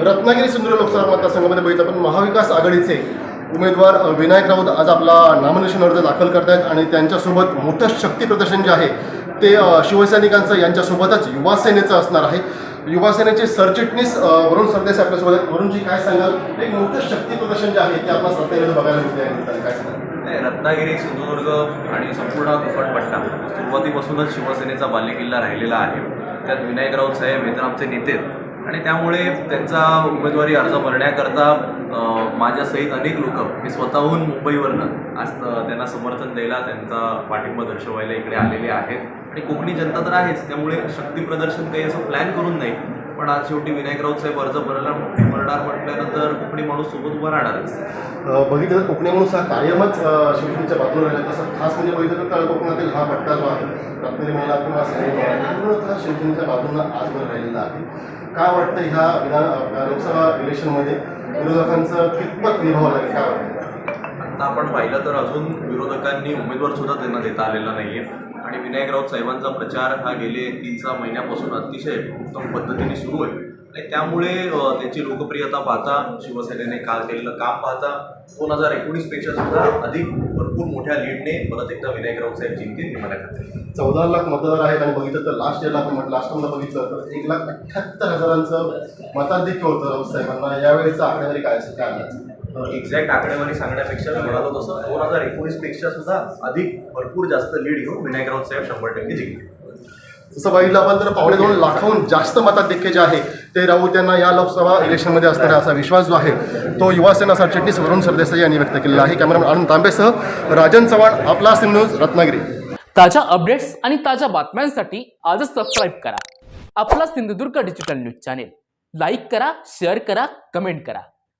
रत्नागिरी सिंधुदुर्ग लोकसभा मतदारसंघामध्ये बघितलं पण महाविकास आघाडीचे उमेदवार विनायक राऊत आज आपला नामनिर्देशन अर्ज दाखल करतायत आणि त्यांच्यासोबत मोठं शक्ती प्रदर्शन जे आहे ते शिवसैनिकांचं यांच्यासोबतच युवासेनेचं असणार आहे. युवासेनेचे सरचिटणीस वरुण सरदेसाई आपल्यासोबत वरुणजी काय सांगाल? एक मोठं शक्ती प्रदर्शन जे आहे ते आपण रत्नागिरीमध्ये बघायला मिळते काय सांगाल? नाही, रत्नागिरी सिंधुदुर्ग आणि संपूर्ण कोकणपट्टा सुरुवातीपासूनच शिवसेनेचा बालेकिल्ला राहिलेला आहे. त्यात विनायक राऊत साहेब हे तर आमचे नेते आणि त्यामुळे त्यांचा उमेदवारी अर्ज भरण्याकरता माझ्यासहित अनेक लोक मी स्वतःहून मुंबईवरनं आज त्यांना समर्थन द्यायला त्यांचा पाठिंबा दर्शवायला इकडे आलेले आहेत. आणि कोकणी जनता तर आहेच त्यामुळे शक्ती प्रदर्शन काही असं प्लॅन करून नाही. पण आज शेवटी विनायकराव साहेब अर्ज भरला भरणार म्हटल्यानंतर कोकणी माणूस सोबत उभा राहणार बघितलं तर कोकणी माणूस हा कायमच शिवसेनेच्या बाजूला राहिला. तसं खास म्हणजे बघितलं तर तळ कोकणातील हा पट्टा जो आहे रत्नागिरी मला किंवा सांगली म्हणा, पूर्णतः शिवसेनेच्या बाजूला आजवर राहिलेला आहे. काय वाटतं ह्या विधान लोकसभा इलेक्शनमध्ये विरोधकांचं कितपत निभावं लागेल? काय वाटतं आता आपण पाहिलं तर अजून विरोधकांनी उमेदवार सुद्धा त्यांना देता आलेला नाहीये. आणि विनायक राऊत साहेबांचा प्रचार हा गेले तीन सहा महिन्यापासून अतिशय उत्तम पद्धतीने सुरू आहे. आणि त्यामुळे त्यांची लोकप्रियता पाहता शिवसेनेने काल केलेलं काम पाहता दोन हजार एकोणीसपेक्षा सुद्धा अधिक भरपूर मोठ्या लीडने परत एकदा विनायक राऊत साहेब जिंकतील मला खात्री चौदा लाख मतदार आहेत आणि बघितलं तर लास्ट इयरला आपण लास्ट टाइमला बघितलं तर एक लाख अठ्ठ्याहत्तर हजारांचं मताधिक्य होतं राऊत साहेबांना. यावेळेचं आकडेवारी काय असेल? काय एक्झॅक्ट आकडेवारी सांगण्यापेक्षा मी म्हणालो तसं. दोन हजार एकोणीसपेक्षा सुद्धा अधिक भरपूर जास्त लीड घेऊन विनायक राऊत साहेब शंभर टक्के जिंकतील जसं बघितलं आपण तर पावणे दोन लाखाहून जास्त मताधिक्य जे आहे ते राऊत यांना या लोकसभा इलेक्शनमध्ये असणार असा विश्वास जो आहे तो युवा सेना सरचिटणीस वरुण सरदेसाई यांनी व्यक्त केलेला आहे. कॅमेरामॅन आनंद तांबेसह राजन चव्हाण आपला सिम न्यूज रत्नागिरी. ताज्या अपडेट्स आणि ताज्या बातम्यांसाठी आजच सबस्क्राईब करा. आपला Sindhudurg digital news channel like करा शेअर करा कमेंट करा.